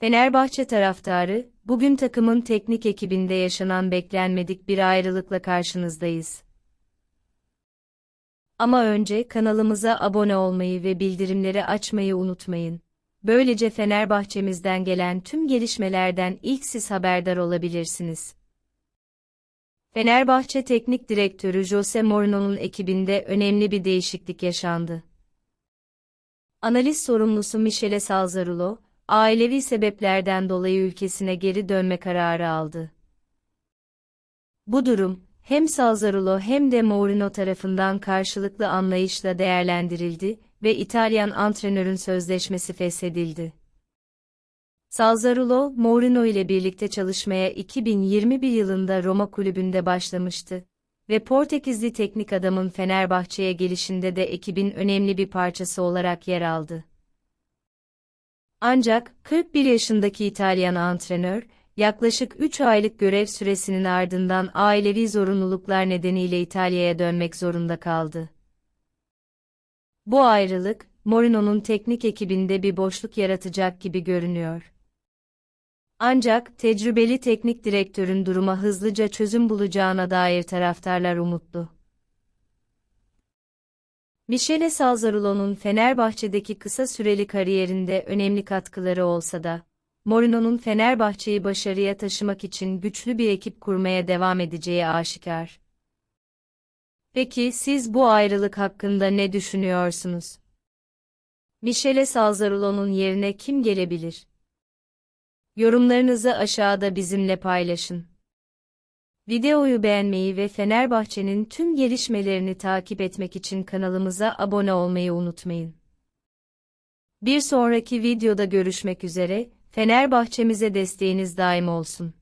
Fenerbahçe taraftarı, bugün takımın teknik ekibinde yaşanan beklenmedik bir ayrılıkla karşınızdayız. Ama önce kanalımıza abone olmayı ve bildirimleri açmayı unutmayın. Böylece Fenerbahçemizden gelen tüm gelişmelerden ilk siz haberdar olabilirsiniz. Fenerbahçe Teknik Direktörü Jose Mourinho'nun ekibinde önemli bir değişiklik yaşandı. Analiz sorumlusu Michele Salzarulo, ailevi sebeplerden dolayı ülkesine geri dönme kararı aldı. Bu durum, hem Salzarulo hem de Mourinho tarafından karşılıklı anlayışla değerlendirildi ve İtalyan antrenörün sözleşmesi feshedildi. Salzarulo, Mourinho ile birlikte çalışmaya 2021 yılında Roma kulübünde başlamıştı ve Portekizli teknik adamın Fenerbahçe'ye gelişinde de ekibin önemli bir parçası olarak yer aldı. Ancak 41 yaşındaki İtalyan antrenör, yaklaşık 3 aylık görev süresinin ardından ailevi zorunluluklar nedeniyle İtalya'ya dönmek zorunda kaldı. Bu ayrılık, Mourinho'nun teknik ekibinde bir boşluk yaratacak gibi görünüyor. Ancak tecrübeli teknik direktörün duruma hızlıca çözüm bulacağına dair taraftarlar umutlu. Michele Salzarulo'nun Fenerbahçe'deki kısa süreli kariyerinde önemli katkıları olsa da, Mourinho'nun Fenerbahçe'yi başarıya taşımak için güçlü bir ekip kurmaya devam edeceği aşikar. Peki siz bu ayrılık hakkında ne düşünüyorsunuz? Michele Salzarulo'nun yerine kim gelebilir? Yorumlarınızı aşağıda bizimle paylaşın. Videoyu beğenmeyi ve Fenerbahçe'nin tüm gelişmelerini takip etmek için kanalımıza abone olmayı unutmayın. Bir sonraki videoda görüşmek üzere, Fenerbahçemize desteğiniz daim olsun.